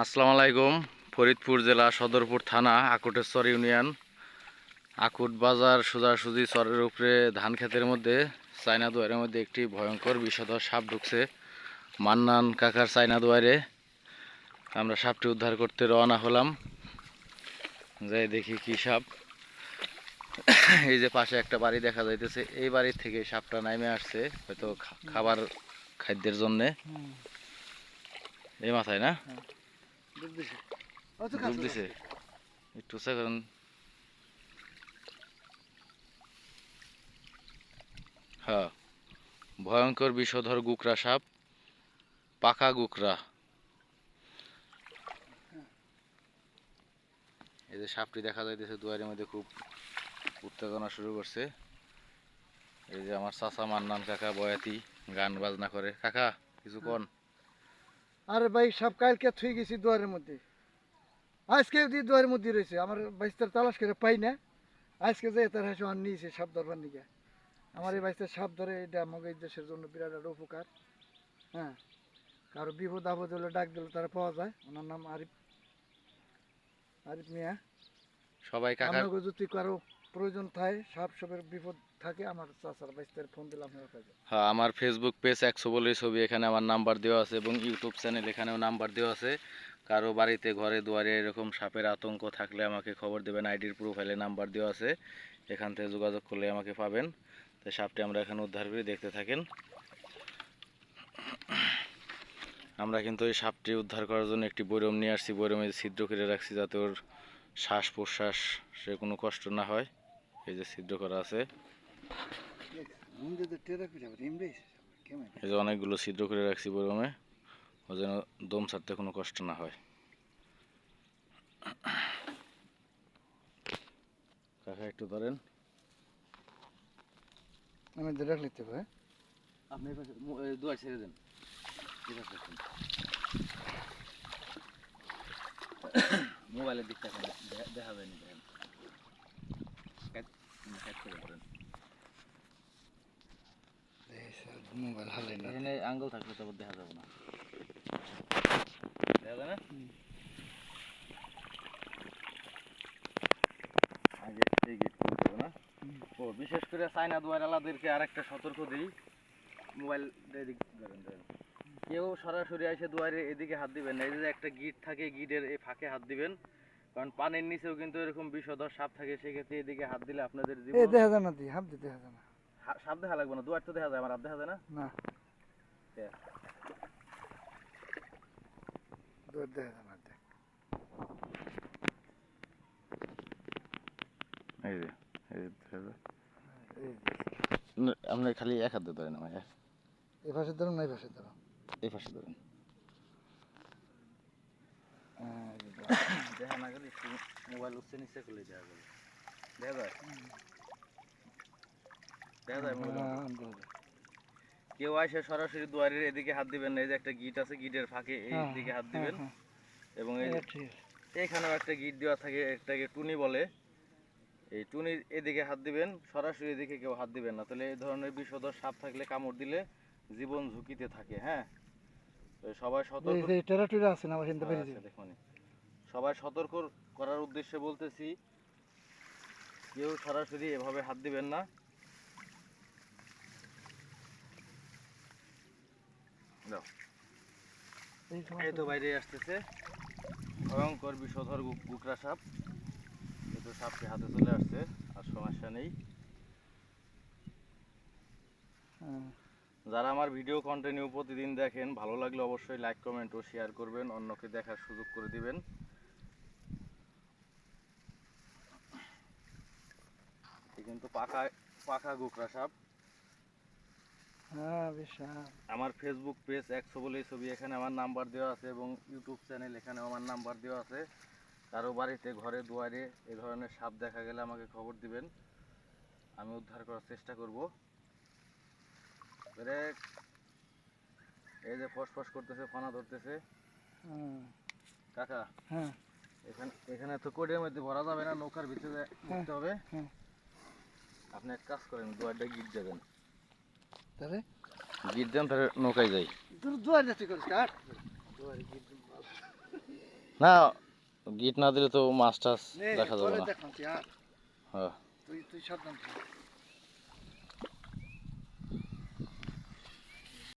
আসসালামু আলাইকুম ফরিদপুর জেলা সদরপুর থানা আকুটেশ্বর ইউনিয়ন। আকুট বাজার সোজাসুজি চরের উপরে ধান ক্ষেতের মধ্যে চায়না দুয়ারের মধ্যে একটি ভয়ঙ্কর বিষধর সাপ ঢুকছে। মান্নান কাকার চায়না দুয়ারে। আমরা সাপটি উদ্ধার করতে রওনা হলাম। যাই দেখি কি সাপ। এই যে পাশে একটা বাড়ি দেখা যাইতেছে। এই বাড়ির থেকে সাপটা নামে আসছে হয়তো খাবার খাদ্যের জন্যে। এই মাথায় না? ডুব দিছে। একটু সেকেন্ড হ্যাঁ। ভয়ঙ্কর বিষধর গুকরা সাপ পাকা গুকরা। এই যে সাপটি দেখা যাইতেছে দুয়ারের মধ্যে খুব উত্তেজনা শুরু করছে। এই যে আমার চাচা মান্নান কাকা বয়াতি গান বাজনা করে। কাকা কিছু কন? আরে ভাই সব কালকে থুই গেছি দুয়ারের মধ্যে। আজকে দিয়ে দুয়ারের মধ্যে রয়েছে আমার বাইস্তার তালাশ করে পাই না। আজকে যে তার হাসি আর নিয়েছে সাপ ধরবার নিকে। আমার এই বাইস্তার সাপ ধরে এটা আমাকে দেশের জন্য বিরাট একটা উপকার। হ্যাঁ কারও বিপদ আপদ হলে ডাক দিলে তারা পাওয়া যায়। ওনার নাম আরিফ আরিফ মিয়া। সবাই কাকা যদি কারও প্রয়োজন থাকে সাপ সাপের বিপদ থাকে। আমার চাচার বাইস্তার ফোন দিলে আপনার কাছে। হ্যাঁ আমার ফেসবুক পেজ একশো বলে ছবি, এখানে আমার নাম্বার দেওয়া আছে এবং ইউটিউব চ্যানেল এখানেও নাম্বার দেওয়া আছে। কারও বাড়িতে, ঘরে, দুয়ারে এরকম সাপের আতঙ্ক থাকলে আমাকে খবর দেবেন আইডির প্রোফাইলে নাম্বার দেওয়া আছে। এখান থেকে যোগাযোগ করলে আমাকে পাবেন। তো সাপটি আমরা এখানে উদ্ধার করে দেখতে থাকেন। আমরা কিন্তু এই সাপটি উদ্ধার করার জন্য একটি বৈরম নিয়ে আসছি। বৈরমে ছিদ্র করে রাখছি যাতে ওর শ্বাস প্রশ্বাস সে কোনো কষ্ট না হয়। এই যে ছিদ্র করা আছে। এই যে অনেকগুলো ছিদ্র করে রাখছি বরমে ও যেন দম ছাড়তে কোনো কষ্ট না হয়। কাকা একটু ধরেন। আমি ধরে নিতে পারে আপনি দুয়ার ছেড়ে দেন। মোবাইলের দিকটা দেখা যায়নি দেখেন মোবাইল হালে না এখানে আঙ্গুল থাকলে তো দেখা যাবে না দেখা যায় না আগে এই গেট খুলতে হবে না ও বিশেষ করে চায়না দুয়ারালাদেরকে আরেকটা সতর্ক দিই মোবাইল এদিক ধরেন ধরেন কেউ সরাসরি এসে দুয়ারে এদিকে হাত দিবেন না এই যে একটা গিট থাকে গিটের এই ফাঁকে হাত দিবেন কারণ পানির নিচেও কিন্তু এরকম বিষধর সাপ থাকে সেক্ষেত্রে এদিকে হাত দিলে আপনাদের এ জীবন দেখা যায় না দি হাত দিতে দেখা যায় না সাপ দেখা লাগবে না? দুয়ার তো দেখা যায় আমার হাত দেখা যায় না? না? দূর দেখা যায় না এই যে এই যে দেখা যায়। না, আপনি খালি এক হাতে ধরেন আমার এই পাশে ধরো না এই পাশে ধরুন। এই পাশে ধরেন হ্যাঁ, এই যে ধরো। দেখা না গেলে একটু মোবাইল উঠছে নিচে খুলে দেখা যাবে দেখা যায়? দেখা যায়। কেউ আসে সরাসরি দুয়ারের এদিকে হাত দিবেন না এই যে একটা গিট আছে গিটের ফাঁকে এই হ্যাঁ, দিকে হাত হ্যাঁ, দিবেন। হ্যাঁ, এবং এই। এখানেও একটা গিট দেওয়া থাকে একটাকে টুনি বলে। এই টুনির এদিকে হাত দিবেন সরাসরি এদিকে কেউ হাত দিবেন না। তাহলে এই ধরনের বিষধর সাপ থাকলে কামড় দিলে জীবন ঝুঁকিতে থাকে হ্যাঁ? সবাই সতর্ক আছে না দেখুন। সবাই সতর্ক করার উদ্দেশ্যে বলতেছি কেউ সরাসরি এভাবে হাত দিবেন না। এই তো বাইরে আসতেছে। ভয়ঙ্কর বিষধর গুকরা সাপ। এই তো সাপটি হাতে চলে আসছে আর সমস্যা নেই। হ্যাঁ, যারা আমার ভিডিও কন্টিনিউ প্রতিদিন দেখেন ভালো লাগলে অবশ্যই লাইক কমেন্ট ও শেয়ার করবেন। অন্যকে দেখার সুযোগ করে দিবেন। কিন্তু পাকা পাকা গুকরা সাপ। হ্যাঁ বিশাল আমার ফেসবুক পেজ একশো বলে ছবি এখানে আমার নাম্বার দেওয়া আছে এবং ইউটিউব চ্যানেল এখানে আমার নাম্বার দেওয়া আছে। কারও বাড়িতে ঘরে দুয়ারে এ ধরনের সাপ দেখা গেলে আমাকে খবর দিবেন। আমি উদ্ধার করার চেষ্টা করব। এবারে এই যে ফসফস করতেছে ফানা ধরতেছে। হ্যাঁ, কাকা হ্যাঁ। এখানে এখানে তো কোডের মধ্যে ভরা যাবে না নৌকার ভিতরে উঠতে হবে। হ্যাঁ। আপনি এক কাজ করেন দুয়ারটা গিট দেবেন তাহলে? গিট দেন তাহলে নৌকায় যাই। দুয়ার যাতে করিস না গিট না দিলে তো মাছ টাছ দেখা যাবে না। হ্যাঁ। তুই তুই সাবধান।